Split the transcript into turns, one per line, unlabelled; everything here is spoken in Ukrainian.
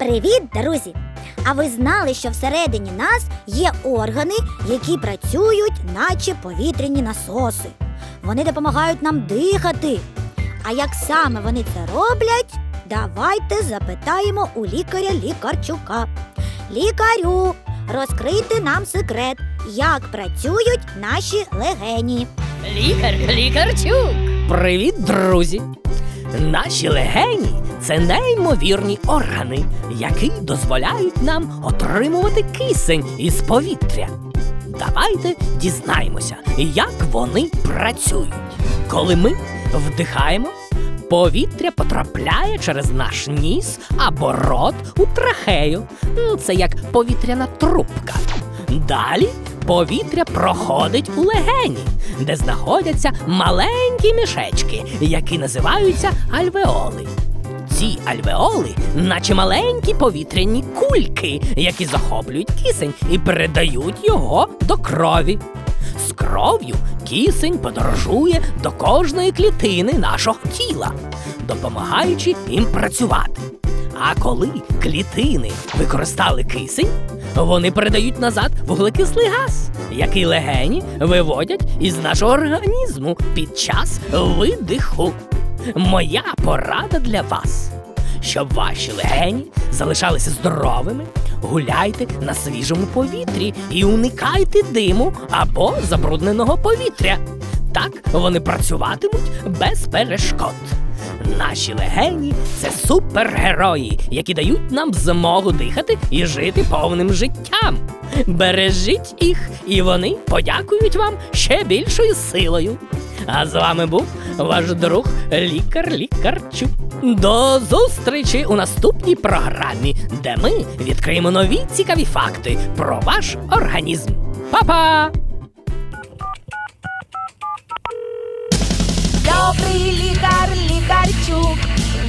Привіт, друзі! А ви знали, що всередині нас є органи, які працюють, наче повітряні насоси. Вони допомагають нам дихати. А як саме вони це роблять, давайте запитаємо у лікаря лікарчука. Лікарю, розкрийте нам секрет, як працюють наші легені.
Лікар, лікарчук.
Привіт, друзі! Наші легені це неймовірні органи, які дозволяють нам отримувати кисень із повітря. Давайте дізнаємося, як вони працюють. Коли ми вдихаємо, повітря потрапляє через наш ніс або рот у трахею. Це як повітряна трубка. Далі повітря проходить у легені, де знаходяться маленькі мішечки, які називаються альвеоли. Ці альвеоли, наче маленькі повітряні кульки, які захоплюють кисень і передають його до крові. З кров'ю кисень подорожує до кожної клітини нашого тіла, допомагаючи їм працювати. А коли клітини використали кисень, вони передають назад вуглекислий газ, який легені виводять із нашого організму під час видиху. Моя порада для вас. Щоб ваші легені залишалися здоровими, гуляйте на свіжому повітрі і уникайте диму або забрудненого повітря. Так вони працюватимуть без перешкод. Наші легені це супергерої, які дають нам змогу дихати і жити повним життям. Бережіть їх, і вони подякують вам ще більшою силою. А з вами був ваш друг лікар Лікарчук. До зустрічі у наступній програмі, де ми відкриємо нові цікаві факти про ваш організм. Па-па!